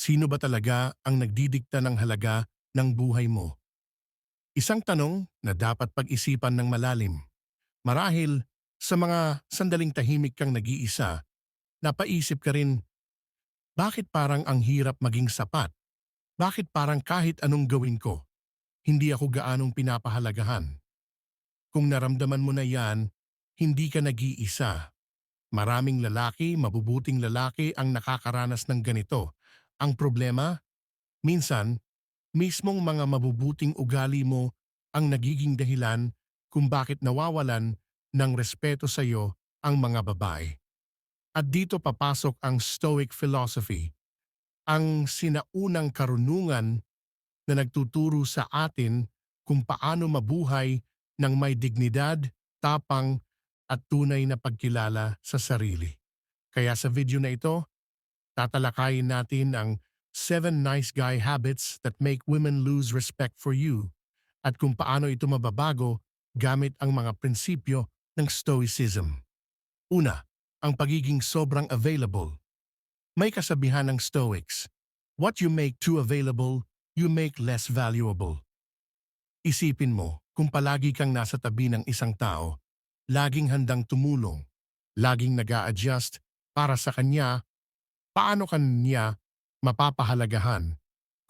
Sino ba talaga ang nagdidikta ng halaga ng buhay mo? Isang tanong na dapat pag-isipan ng malalim. Marahil sa mga sandaling tahimik kang nag-iisa, napaisip ka rin, bakit parang ang hirap maging sapat? Bakit parang kahit anong gawin ko, hindi ako gaanong pinapahalagahan? Kung naramdaman mo na yan, hindi ka nag-iisa. Maraming lalaki, mabubuting lalaki ang nakakaranas ng ganito. Ang problema, minsan, mismong mga mabubuting ugali mo ang nagiging dahilan kung bakit nawawalan ng respeto sa iyo ang mga babae. At dito papasok ang Stoic philosophy, ang sinaunang karunungan na nagtuturo sa atin kung paano mabuhay ng may dignidad, tapang at tunay na pagkilala sa sarili. Kaya sa video na ito, tatalakayin natin ang 7 nice guy habits that make women lose respect for you at kung paano ito mababago gamit ang mga prinsipyo ng Stoicism. Una, ang pagiging sobrang available. May kasabihan ng Stoics, what you make too available, you make less valuable. Isipin mo, kung palagi kang nasa tabi ng isang tao, laging handang tumulong, laging nag adjust para sa kanya, paano kanya mapapahalagahan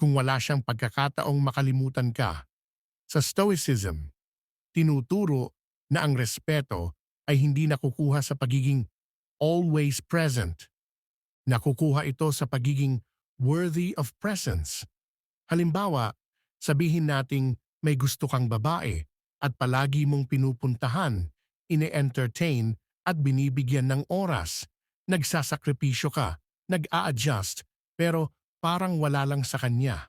kung wala siyang pagkakataong makalimutan ka? Sa Stoicism, tinuturo na ang respeto ay hindi nakukuha sa pagiging always present. Nakukuha ito sa pagiging worthy of presence. Halimbawa, sabihin nating may gusto kang babae at palagi mong pinupuntahan, ine-entertain at binibigyan ng oras. Nagsasakripisyo ka, nag-a-adjust, pero parang wala lang sa kanya.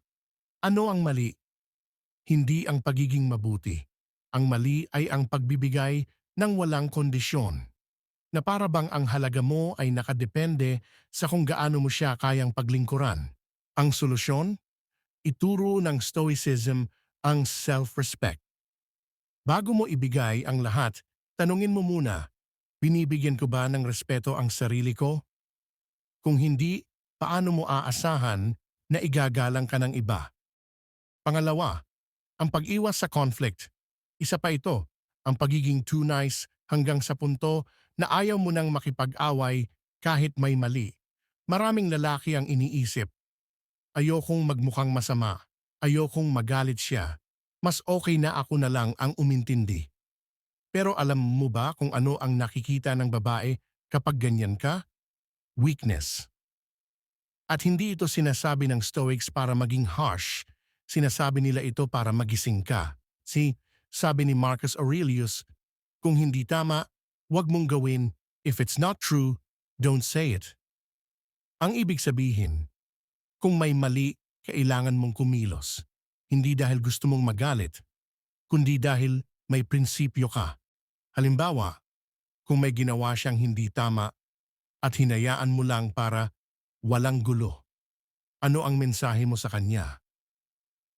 Ano ang mali? Hindi ang pagiging mabuti. Ang mali ay ang pagbibigay ng walang kondisyon. Na para bang ang halaga mo ay nakadepende sa kung gaano mo siya kayang paglingkuran. Ang solusyon? Ituro ng Stoicism ang self-respect. Bago mo ibigay ang lahat, tanungin mo muna, binibigyan ko ba ng respeto ang sarili ko? Kung hindi, paano mo aasahan na igagalang ka ng iba? Pangalawa, ang pag-iwas sa conflict. Isa pa ito, ang pagiging too nice hanggang sa punto na ayaw mo nang makipag-away kahit may mali. Maraming lalaki ang iniisip, ayokong magmukhang masama, ayokong magalit siya, mas okay na ako na lang ang umintindi. Pero alam mo ba kung ano ang nakikita ng babae kapag ganyan ka? Weakness. At hindi ito sinasabi ng Stoics para maging harsh, sinasabi nila ito para magising ka. Si, sabi ni Marcus Aurelius, kung hindi tama, huwag mong gawin. If it's not true, don't say it. Ang ibig sabihin, kung may mali, kailangan mong kumilos. Hindi dahil gusto mong magalit, kundi dahil may prinsipyo ka. Halimbawa, kung may ginawa siyang hindi tama at hinayaan mo lang para walang gulo. Ano ang mensahe mo sa kanya?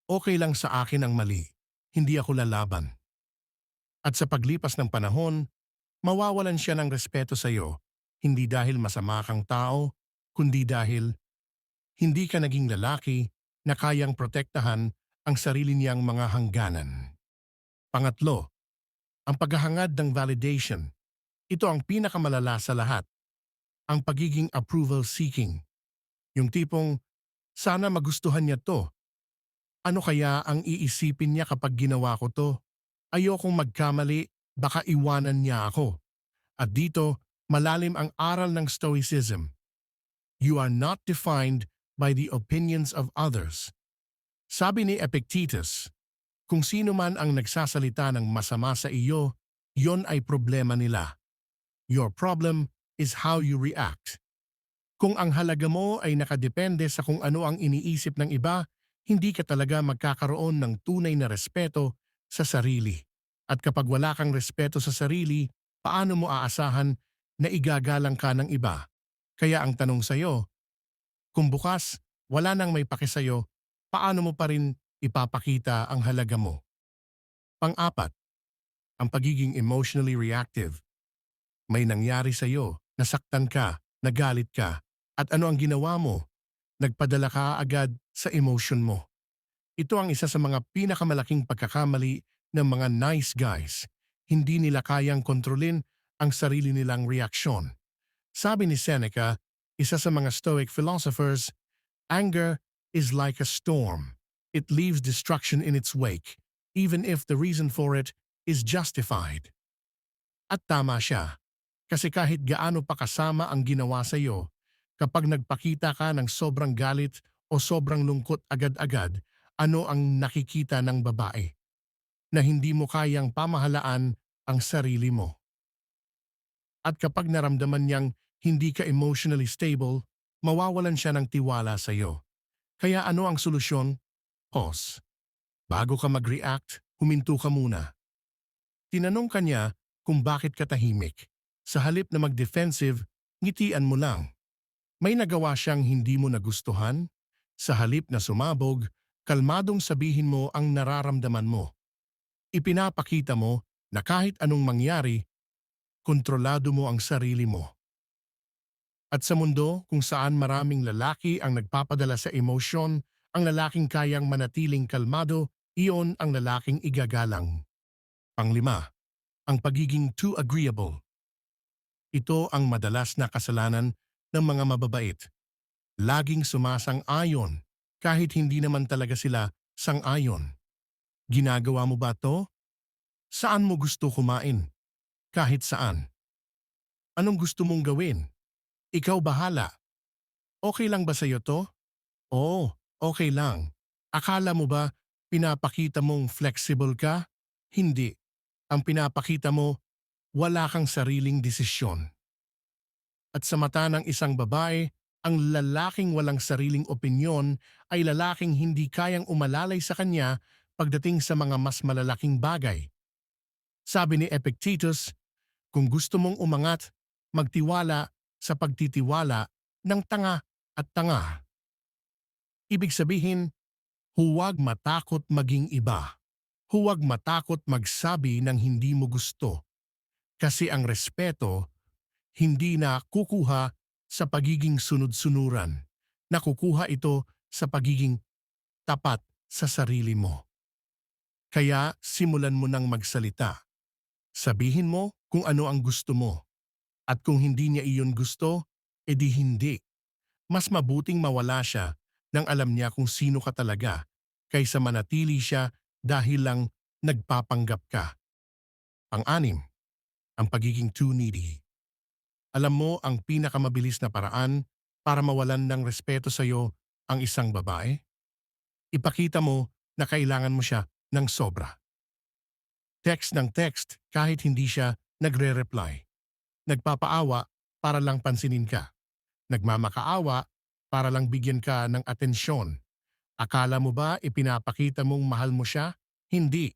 Okay lang sa akin ang mali, hindi ako lalaban. At sa paglipas ng panahon, mawawalan siya ng respeto sa iyo, hindi dahil masama kang tao, kundi dahil hindi ka naging lalaki na kayang protektahan ang sarili niyang mga hangganan. Pangatlo, ang paghahangad ng validation. Ito ang pinakamalala sa lahat. Ang pagiging approval seeking. Yung tipong, sana magustuhan niya to. Ano kaya ang iisipin niya kapag ginawa ko to? Ayokong magkamali, baka iwanan niya ako. At dito, malalim ang aral ng Stoicism. You are not defined by the opinions of others. Sabi ni Epictetus, kung sino man ang nagsasalita ng masama sa iyo, yon ay problema nila. Your problem is how you react. Kung ang halaga mo ay nakadepende sa kung ano ang iniisip ng iba, hindi ka talaga magkakaroon ng tunay na respeto sa sarili. At kapag wala kang respeto sa sarili, paano mo aasahan na igagalang ka ng iba? Kaya ang tanong sa'yo, kung bukas wala nang may pake sa'yo, paano mo pa rin ipapakita ang halaga mo? Pang-apat, ang pagiging emotionally reactive. May nangyari sa'yo, nasaktan ka, nagalit ka, at ano ang ginawa mo? Nagpadala ka agad sa emotion mo. Ito ang isa sa mga pinakamalaking pagkakamali ng mga nice guys. Hindi nila kayang kontrolin ang sarili nilang reaksyon. Sabi ni Seneca, isa sa mga Stoic philosophers, anger is like a storm. It leaves destruction in its wake, even if the reason for it is justified. At tama siya, kasi kahit gaano pa kasama ang ginawa sa iyo, kapag nagpakita ka ng sobrang galit o sobrang lungkot agad-agad, ano ang nakikita ng babae? Na hindi mo kayang pamahalaan ang sarili mo. At kapag naramdaman niyang hindi ka emotionally stable, mawawalan siya ng tiwala sa iyo. Kaya ano ang solusyon? Pause. Bago ka mag-react, huminto ka muna. Tinanong ka niya kung bakit ka tahimik. Sa halip na mag-defensive, ngitian mo lang. May nagawa siyang hindi mo nagustuhan? Sa halip na sumabog, kalmadong sabihin mo ang nararamdaman mo. Ipinapakita mo na kahit anong mangyari, kontrolado mo ang sarili mo. At sa mundo kung saan maraming lalaki ang nagpapadala sa emosyon, ang lalaking kayang manatiling kalmado, iyon ang lalaking igagalang. Panglima, ang pagiging too agreeable. Ito ang madalas na kasalanan ng mga mababait. Laging sumasang-ayon kahit hindi naman talaga sila sang-ayon. Ginagawa mo ba to? Saan mo gusto kumain? Kahit saan. Anong gusto mong gawin? Ikaw bahala. Okay lang ba sa'yo to? Oo, okay lang. Akala mo ba pinapakita mong flexible ka? Hindi. Ang pinapakita mo, wala kang sariling desisyon. At sa mata ng isang babae, ang lalaking walang sariling opinyon ay lalaking hindi kayang umalalay sa kanya pagdating sa mga mas malalaking bagay. Sabi ni Epictetus, kung gusto mong umangat, magtiwala sa pagtitiwala ng tanga at tanga. Ibig sabihin, huwag matakot maging iba. Huwag matakot magsabi ng hindi mo gusto. Kasi ang respeto, hindi na kukuha sa pagiging sunod-sunuran. Nakukuha ito sa pagiging tapat sa sarili mo. Kaya simulan mo nang magsalita. Sabihin mo kung ano ang gusto mo. At kung hindi niya iyon gusto, edi hindi. Mas mabuting mawala siya nang alam niya kung sino ka talaga kaysa manatili siya dahil lang nagpapanggap ka. Pang-anim, ang pagiging too needy. Alam mo ang pinakamabilis na paraan para mawalan ng respeto sa iyo ang isang babae? Ipakita mo na kailangan mo siya ng sobra. Text ng text kahit hindi siya nagre-reply. Nagpapaawa para lang pansinin ka. Nagmamakaawa para lang bigyan ka ng atensyon. Akala mo ba ipinapakita mong mahal mo siya? Hindi.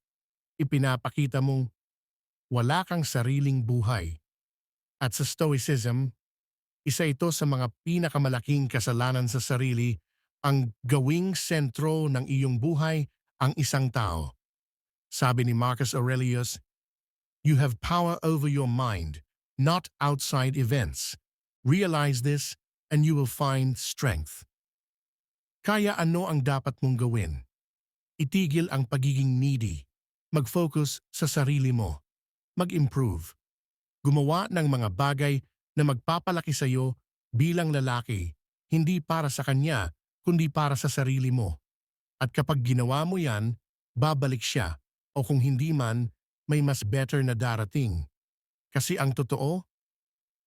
Ipinapakita mong wala kang sariling buhay. At sa Stoicism, isa ito sa mga pinakamalaking kasalanan sa sarili ang gawing sentro ng iyong buhay ang isang tao. Sabi ni Marcus Aurelius, You have power over your mind, not outside events. Realize this and you will find strength. Kaya ano ang dapat mong gawin? Itigil ang pagiging needy. Mag-focus sa sarili mo. Mag-improve. Gumawa ng mga bagay na magpapalaki sa iyo bilang lalaki, hindi para sa kanya, kundi para sa sarili mo. At kapag ginawa mo yan, babalik siya o kung hindi man, may mas better na darating. Kasi ang totoo,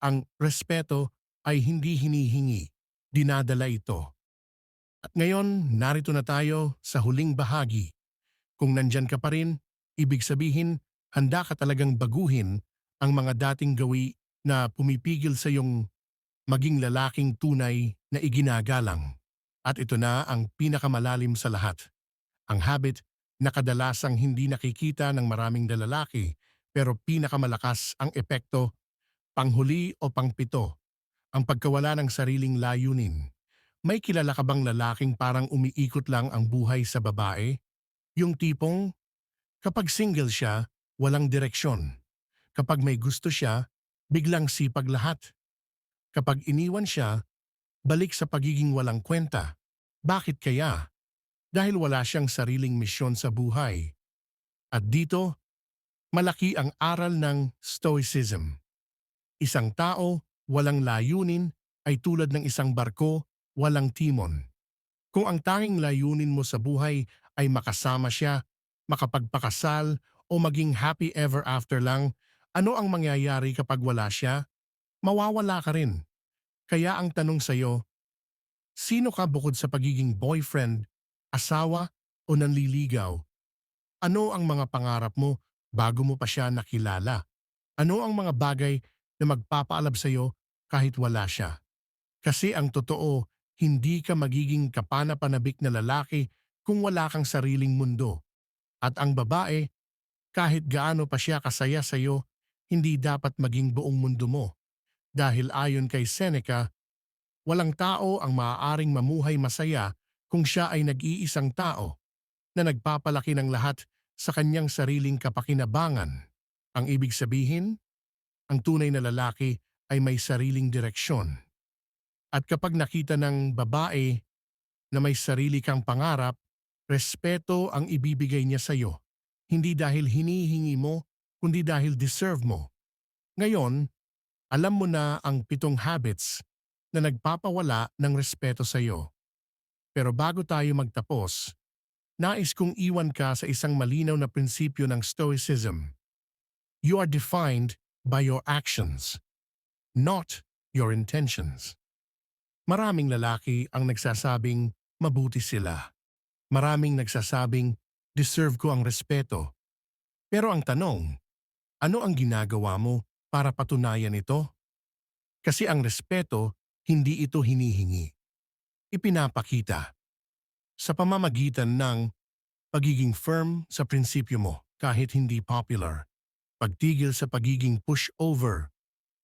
ang respeto ay hindi hinihingi, dinadala ito. At ngayon, narito na tayo sa huling bahagi. Kung nandyan ka pa rin, ibig sabihin, handa ka talagang baguhin ang mga dating gawi na pumipigil sa iyong maging lalaking tunay na iginagalang. At ito na ang pinakamalalim sa lahat. Ang habit na kadalasang hindi nakikita ng maraming lalaki pero pinakamalakas ang epekto, panghuli o pangpito, ang pagkawala ng sariling layunin. May kilala ka bang lalaking parang umiikot lang ang buhay sa babae? Yung tipong, kapag single siya, walang direksyon. Kapag may gusto siya, biglang sipag lahat. Kapag iniwan siya, balik sa pagiging walang kwenta. Bakit kaya? Dahil wala siyang sariling misyon sa buhay. At dito, malaki ang aral ng Stoicism. Isang tao, walang layunin, ay tulad ng isang barko, walang timon. Kung ang tanging layunin mo sa buhay ay makasama siya, makapagpakasal, o maging happy ever after lang, ano ang mangyayari kapag wala siya? Mawawala ka rin. Kaya ang tanong sa'yo, sino ka bukod sa pagiging boyfriend, asawa, o nanliligaw? Ano ang mga pangarap mo bago mo pa siya nakilala? Ano ang mga bagay na magpapaalab sa'yo kahit wala siya? Kasi ang totoo, hindi ka magiging kapana-panabik na lalaki kung wala kang sariling mundo. At ang babae, kahit gaano pa siya kasaya sa'yo, hindi dapat maging buong mundo mo. Dahil ayon kay Seneca, walang tao ang maaaring mamuhay masaya kung siya ay nag-iisang tao na nagpapalaki ng lahat sa kanyang sariling kapakinabangan. Ang ibig sabihin, ang tunay na lalaki ay may sariling direksyon. At kapag nakita ng babae na may sarili kang pangarap, respeto ang ibibigay niya sa iyo. Hindi dahil hinihingi mo, kundi dahil deserve mo. Ngayon, alam mo na ang pitong habits na nagpapawala ng respeto sa iyo. Pero bago tayo magtapos, nais kong iwan ka sa isang malinaw na prinsipyo ng Stoicism. You are defined by your actions, not your intentions. Maraming lalaki ang nagsasabing mabuti sila. Maraming nagsasabing deserve ko ang respeto. Pero ang tanong, ano ang ginagawa mo para patunayan ito? Kasi ang respeto, hindi ito hinihingi. Ipinapakita. Sa pamamagitan ng pagiging firm sa prinsipyo mo kahit hindi popular, pagtigil sa pagiging pushover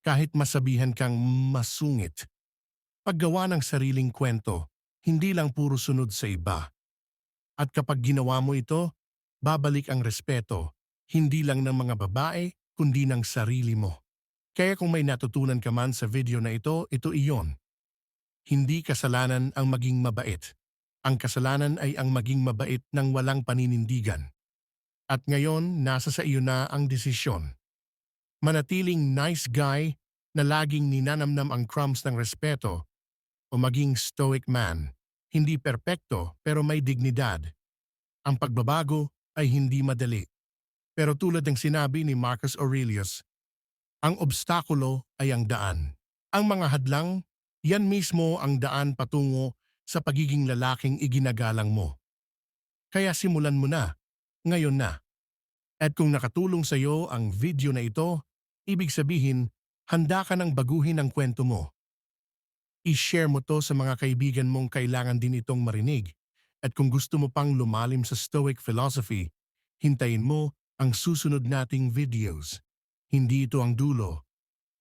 kahit masabihan kang masungit, paggawa ng sariling kwento, hindi lang puro sunod sa iba. At kapag ginawa mo ito, babalik ang respeto, hindi lang ng mga babae, kundi ng sarili mo. Kaya kung may natutunan ka man sa video na ito, ito iyon. Hindi kasalanan ang maging mabait. Ang kasalanan ay ang maging mabait ng walang paninindigan. At ngayon, nasa sa iyo na ang desisyon. Manatiling nice guy na laging ninanamnam ang crumbs ng respeto o maging stoic man. Hindi perpekto pero may dignidad. Ang pagbabago ay hindi madali. Pero tulad ng sinabi ni Marcus Aurelius, ang obstakulo ay ang daan. Ang mga hadlang, yan mismo ang daan patungo sa pagiging lalaking iginagalang mo. Kaya simulan mo na, ngayon na. At kung nakatulong sa iyo ang video na ito, ibig sabihin, handa ka ng baguhin ang kwento mo. I-share mo to sa mga kaibigan mong kailangan din itong marinig. At kung gusto mo pang lumalim sa Stoic philosophy, hintayin mo ang susunod nating videos. Hindi ito ang dulo.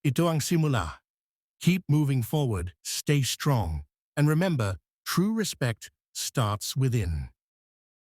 Ito ang simula. Keep moving forward, stay strong, and remember, true respect starts within.